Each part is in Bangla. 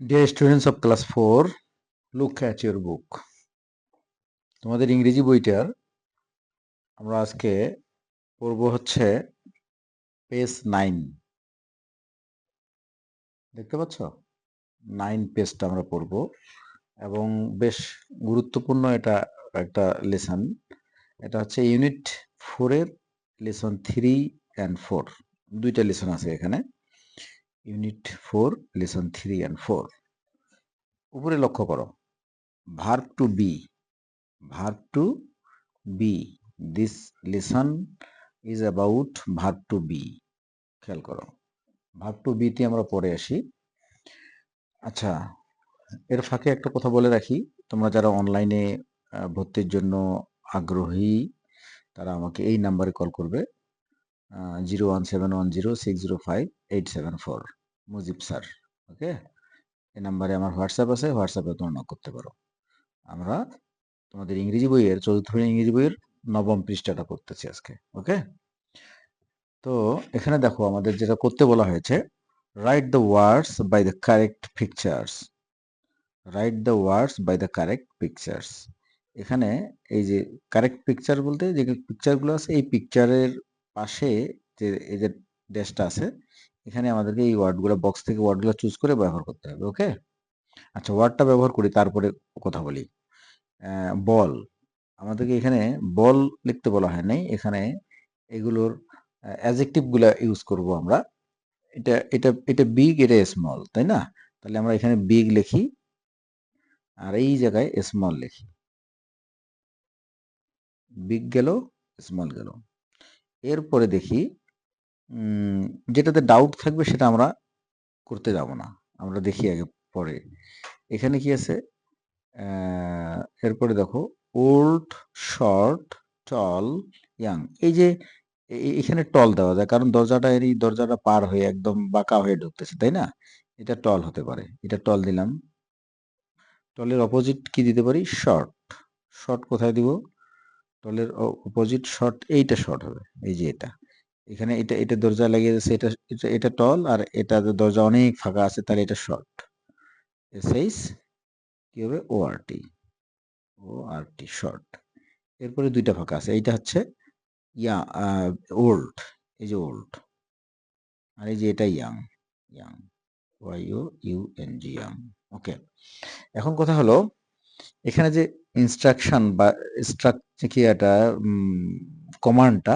Dear students of class 4, look at your book. তোমাদের ইংরেজি বইটার আমরা আজকে পড়ব হচ্ছে পেজ নাইন দেখতে পাচ্ছ? নাইন পেজটা আমরা পড়ব এবং বেশ গুরুত্বপূর্ণ এটা একটা লেসন এটা হচ্ছে ইউনিট ফোরের লেসন থ্রি অ্যান্ড ফোর দুইটা লেসন আছে এখানে। Unit four lesson three and four উপরে লক্ষ্য করো। Verb to be verb to be this lesson is about verb to be খেয়াল করো। ভার্ব টু বিতে আমরা পরে আসি। আচ্ছা এর ফাঁকে একটা কথা বলে রাখি। তোমরা যারা অনলাইনে ভর্তির জন্য আগ্রহী, তারা আমাকে এই নাম্বারে কল করবে। Zero one seven one zero six zero five eight seven four Mujib sir, okay? এই নাম্বারে আমার হোয়াটসঅ্যাপ আছে, হোয়াটসঅ্যাপে তোমরা নক করতে পারো। আমরা তোমাদের ইংরেজি বইয়ের, চতুর্থ ইংরেজি বইয়ের নবম পৃষ্ঠাটা করতেছি আজকে, ওকে? তো এখানে দেখো আমাদের যেটা করতে বলা হয়েছে write the words by the correct pictures write the words by the correct pictures এখানে এই যে কারেক্ট পিকচার বলতে যে পিকচারগুলো আছে, এই পিকচারের পাশে যে এই যে ড্যাশটা আছে এখানে আমাদেরকে এই ওয়ার্ডগুলো বক্স থেকে ওয়ার্ডগুলো চুজ করে ব্যবহার করতে হবে ওকে আচ্ছা ওয়ার্ডটা ব্যবহার করি, তারপরে কথা বলি। বল। আমাদেরকে এখানে বল লিখতে বলা হয় নাই, এখানে এগুলোর অ্যাজেক্টিভগুলা ইউজ করব আমরা। এটা এটা এটা বিগ এটা স্মল তাই না? তাহলে আমরা এখানে বিগ লিখি, আর এই জায়গায় স্মল লিখি। বিগ গেল স্মল গেল। এরপরে দেখি যেটাতে ডাউট থাকবে সেটা আমরা করতে যাব না। আমরা দেখি আগে পরে। এখানে কি আছে? এরপরে দেখো ওল্ড শর্ট টল ইয়াং এই যে এখানে টল দেওয়া যায়, কারণ দরজাটা এই দরজাটা পার হয়ে একদম বাঁকা হয়ে ঢুকতেছে, তাই না? এটা টল হতে পারে। এটা টল দিলাম। টলের অপোজিট কি দিতে পারি? শর্ট শর্ট কোথায় দিব? টলের অপোজিট শর্ট এইটা শর্ট হবে। এই যে এটা। এখানে এটা এটা দরজা লাগিয়ে যাচ্ছে এটা এটা এটা টল আর এটা দরজা অনেক ফাঁকা আছে, তাহলে এটা শর্ট এস কি হবে? ও আর টি ও আর টি শর্ট এরপরে দুইটা ফাঁকা আছে, এইটা হচ্ছে, ইয়া ওল্ড এই যে ওল্ড আর এই যে এটা young young Y O U N G young okay এখন কথা হলো, এখানে যে ইনস্ট্রাকশন বা স্ট্রাকচার কি এটা কমান্ডটা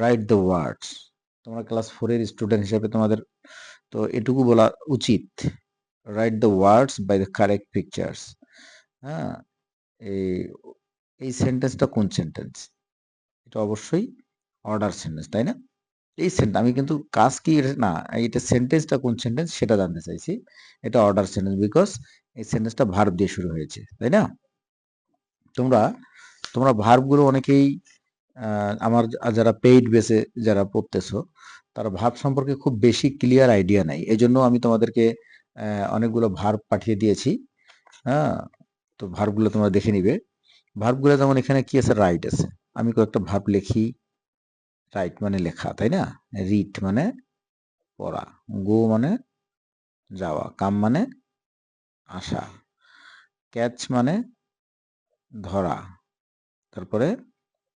রাইট দ্য ওয়ার্ডস তোমরা ক্লাস ফোরের স্টুডেন্ট হিসেবে তোমাদের, তো এটুকু বলা উচিত। Write the words by the correct pictures হ্যাঁ এই এই সেন্টেন্সটা কোন সেন্টেন্স এটা অবশ্যই অর্ডার সেন্টেন্স তাই না? এই সেন্টেন্স আমি কিন্তু কাজ কি না এটা সেন্টেন্সটা কোন সেন্টেন্স সেটা জানতে চাইছি। এটা অর্ডার সেন্টেন্স বিকজ এই সেন্টেন্সটা ভার্ব দিয়ে শুরু হয়েছে, তাই না? তোমরা তোমরা ভার্বগুলো অনেকেই আমার যারা পেইড বেসে যারা পড়তেছো, তারা ভাব সম্পর্কে খুব বেশি ক্লিয়ার আইডিয়া নাই। এই জন্য আমি তোমাদেরকে অনেকগুলো ভার্ব পাঠিয়ে দিয়েছি। হ্যাঁ তো ভার্বগুলো তোমরা দেখে নিবে। ভার্বগুলো যেমন এখানে কি আছে? রাইট আছে। আমি কয়েকটা ভাব লিখি। রাইট মানে লেখা, তাই না? রিট মানে পড়া গো মানে যাওয়া কাম মানে আসা ক্যাচ মানে ধরা, তারপরে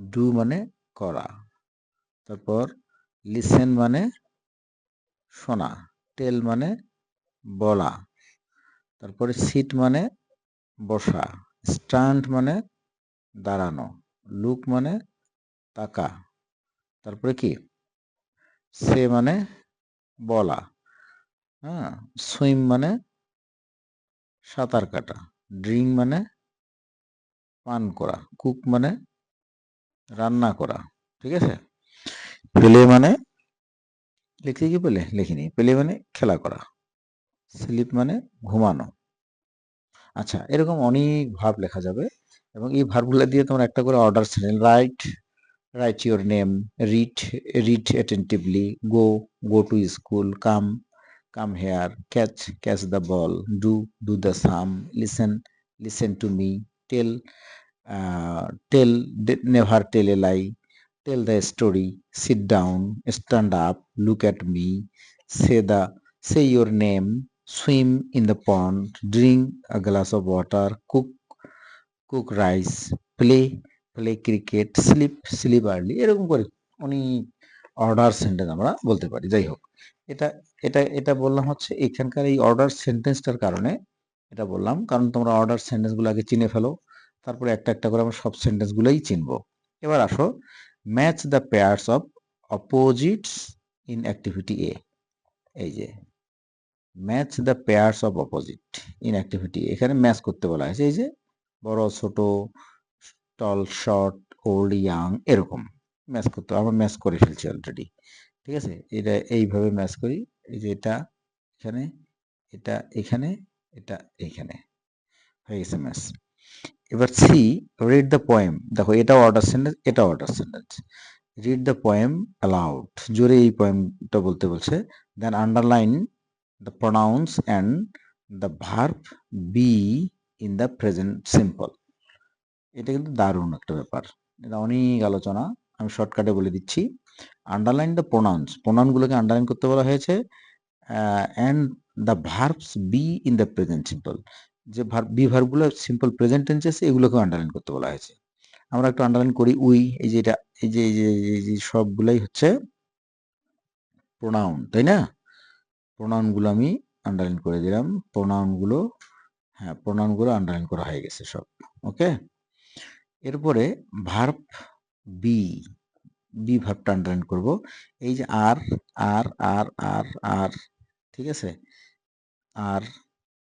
ডু মানে করা। তারপর লিসেন মানে শোনা টেল মানে বলা। তারপরে সিট মানে বসা স্ট্যান্ড মানে দাঁড়ানো লুক মানে তাকা। তারপরে কি? সে মানে বলা। হ্যাঁ সুইম মানে সাঁতার কাটা ড্রিঙ্ক মানে পান করা কুক মানে রান্না করা, ঠিক আছে? পেলে মানে লিখে কি পেলে? লিখিনি। পেলে মানে খেলা করা স্লিপ মানে ঘুমানো। আচ্ছা এরকম অনেক ভাব লেখা যাবে এবং এই ভাবগুলো দিয়ে তোমরা একটা করে order channel write write your name read read attentively go go to school come come here catch catch the ball do do the sum listen listen to me tell tell never tell a lie tell the story sit down stand up look at me say the say your name swim in the pond drink a glass of water cook cook rice play play cricket sleep sleep early এরকম করে অনেক অর্ডার সেন্টেন্স আমরা বলতে পারি, যাই হোক। এটা এটা এটা বললাম হচ্ছে এখানকার এই অর্ডার সেন্টেন্সটার কারণে এটা বললাম, কারণ তোমরা অর্ডার সেন্টেন্সগুলো আগে চিনে ফেলো। তারপরে একটা একটা করে আমরা সব সেন্টেন্সগুলোই চিনবো। এবার আসো match the pairs of opposites in activity A এই যে match the pairs of opposite in activity এখানে ম্যাচ করতে বলা হয়েছে, এই যে, বড়, ছোট টল শর্ট ওল্ড ইয়াং এরকম। ম্যাচ করতে, আমরা ম্যাচ করে ফেলছি অলরেডি ঠিক আছে? এটা এইভাবে ম্যাচ করি, এই যে এটা এখানে এটা এখানে, এটা এইখানে। হয়ে গেছে ম্যাচ এবার সি রিড দ্য পোয়েম দেখো এটা অর্ডার সেন্টেন্স এটা order sentence read the poem aloud জোরে এই পোয়েমটা বলতে বলছে। Then underline the pronouns and the verb be in the present simple এটা কিন্তু দারুণ একটা ব্যাপার। এটা অনেক আলোচনা। আমি শর্টকাটে বলে দিচ্ছি। আন্ডারলাইন দ্য প্রোনাউন্স প্রোনাউনগুলোকে আন্ডারলাইন করতে বলা হয়েছে। And the verbs be in the present simple যে verb be simple present tense আছে এগুলোকে আন্ডারলাইন করতে বলা হয়েছে। আমরা একটু আন্ডারলাইন করি উই, এই যে এটা, এই যে এই যে এই যে সবগুলাই হচ্ছে প্রোনাউন তাই না? প্রোনাউনগুলো আমি আন্ডারলাইন করে দিলাম প্রোনাউনগুলো হ্যাঁ প্রোনাউনগুলো আন্ডারলাইন করা হয়ে গেছে সব, ওকে? এরপরে ভার্ব বি বি ভার্বটা আন্ডারলাইন করব। এই যে আর আর আর আর আর ঠিক আছে? আর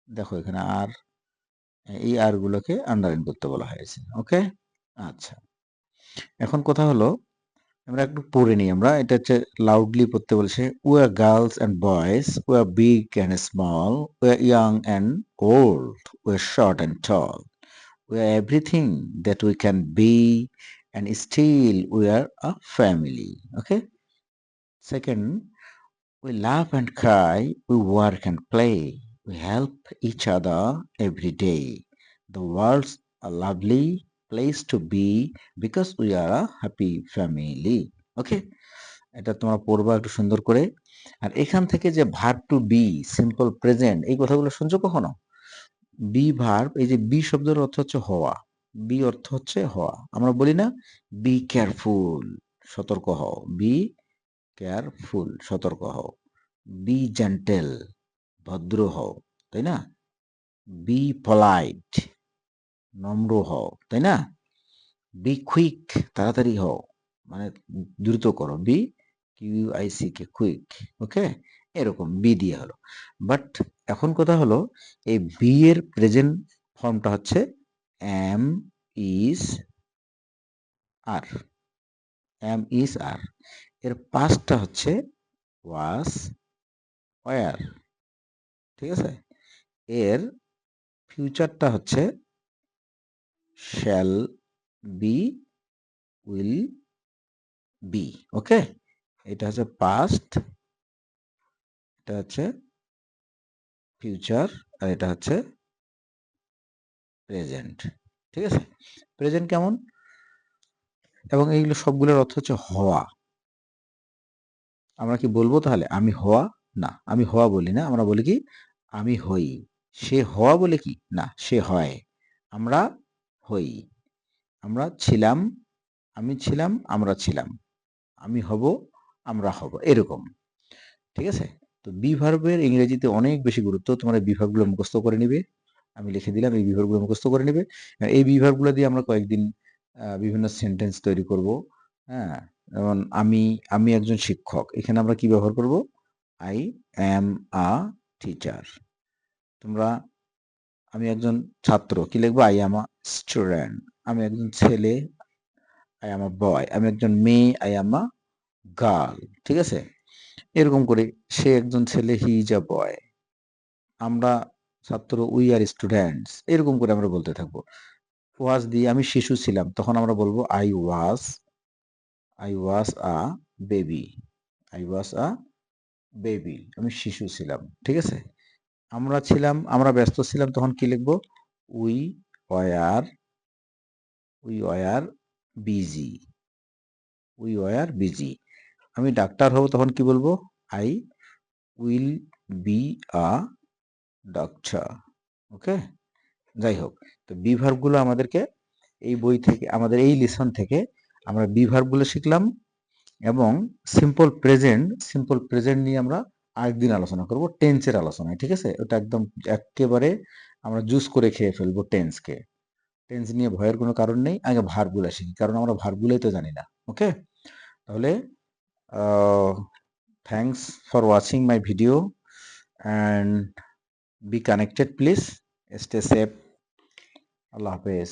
দেখো এখানে আর এই আর গুলোকে আন্ডারলাইন করতে বলা হয়েছে ওকে আচ্ছা। এখন কথা হলো আমরা একটু পড়ে নিই আমরা এটা হচ্ছে লাউডলি পড়তে বলছে we are girls and boys we are big and small we are young and old we are short and tall we are everything that we can be and still we are a family okay second we love and cry we work and play, we help each other every day. The world's a lovely place to be because we are a happy family. Okay এটা তোমরা পড়বা একটু সুন্দর করে। আর এখান থেকে যে verb to be simple present এই কথাগুলো শুনছো কখনো? বি ভার্ব এই যে বি শব্দের অর্থ হচ্ছে হওয়া। বি অর্থ হচ্ছে হওয়া। আমরা বলি না বি কেয়ারফুল সতর্ক হও। বি কেয়ারফুল সতর্ক হও। বি জেন্টেল ভদ্র হও, তাই না? বি পলাইট নম্র হও, তাই না? বি কুইক তাড়াতাড়ি হও মানে দ্রুত করো। B Q I C K quick okay এরকম বি দিয়ে হলো। বাট এখন কথা হলো, এই বি এর প্রেজেন্ট ফর্মটা হচ্ছে am is are am is are এর পাঁচটা হচ্ছে ওয়াস ওয়ার ঠিক আছে? এর ফিউচারটা হচ্ছে shall be will be okay এটা হচ্ছে পাস্ট এটা হচ্ছে ফিউচার আর এটা হচ্ছে প্রেজেন্ট ঠিক আছে? প্রেজেন্ট কেমন? এবং এইগুলো সবগুলোর অর্থ হচ্ছে হওয়া। আমরা কি বলব তাহলে? আমি হওয়া? না, আমি হওয়া বলি না, আমরা বলি কি আমি হই। সে হওয়া বলে কি? না, সে হয়। আমরা হই। আমরা ছিলাম, আমি ছিলাম, আমরা ছিলাম। আমি হব, আমরা হব। এরকম। ঠিক আছে? তো বি ভার্বের ইংরেজিতে অনেক বেশি গুরুত্ব। তোমরা বিভাগগুলো মুখস্থ করে নিবে। আমি লিখে দিলাম, এই বিভাগগুলো মুখস্থ করে নিবে। এই বিভাগগুলো দিয়ে আমরা কয়েকদিন বিভিন্ন সেন্টেন্স তৈরি করব। হ্যাঁ? যেমন আমি আমি একজন শিক্ষক। এখানে আমরা কি ব্যবহার করব? আই অ্যাম আ টিচার তোমরা, আমি একজন ছাত্র, কি লিখব? আই অ্যাম স্টুডেন্ট আমি একজন ছেলে আই অ্যাম বয় আমি একজন মেয়ে আই অ্যাম গার্ল ঠিক আছে? এরকম করে সে একজন ছেলে হি ইজ আ বয় আমরা ছাত্র উই আর স্টুডেন্টস এরকম করে আমরা বলতে থাকব। ওয়াজ দিয়ে আমি শিশু ছিলাম, তখন আমরা বলব I was I was a baby I was a baby আমি শিশু ছিলাম, ঠিক আছে? আমরা ছিলাম, আমরা ব্যস্ত ছিলাম, তখন কি লিখব? We were we were busy, we were busy. আমি ডাক্তার হব, তখন কি বলব? I will be a doctor okay? যাই হোক, তো বি ভার্বগুলো আমাদেরকে এই বই থেকে, আমাদের এই লিসন থেকে আমরা বি ভার্বগুলো শিখলাম। এবং সিম্পল প্রেজেন্ট সিম্পল প্রেজেন্ট নিয়ে আমরা আরেকদিন আলোচনা করব টেন্সের আলোচনায়, ঠিক আছে? ওটা একদম একেবারে আমরা জুস করে খেয়ে ফেলব টেন্সকে টেন্স নিয়ে ভয়ের কোনো কারণ নেই, আগে ভার্বগুলো শিখি কারণ আমরা ভার্বগুলোই তো জানি না, ওকে? তাহলে thanks for watching my video and be connected please stay safe আল্লাহ হাফেজ।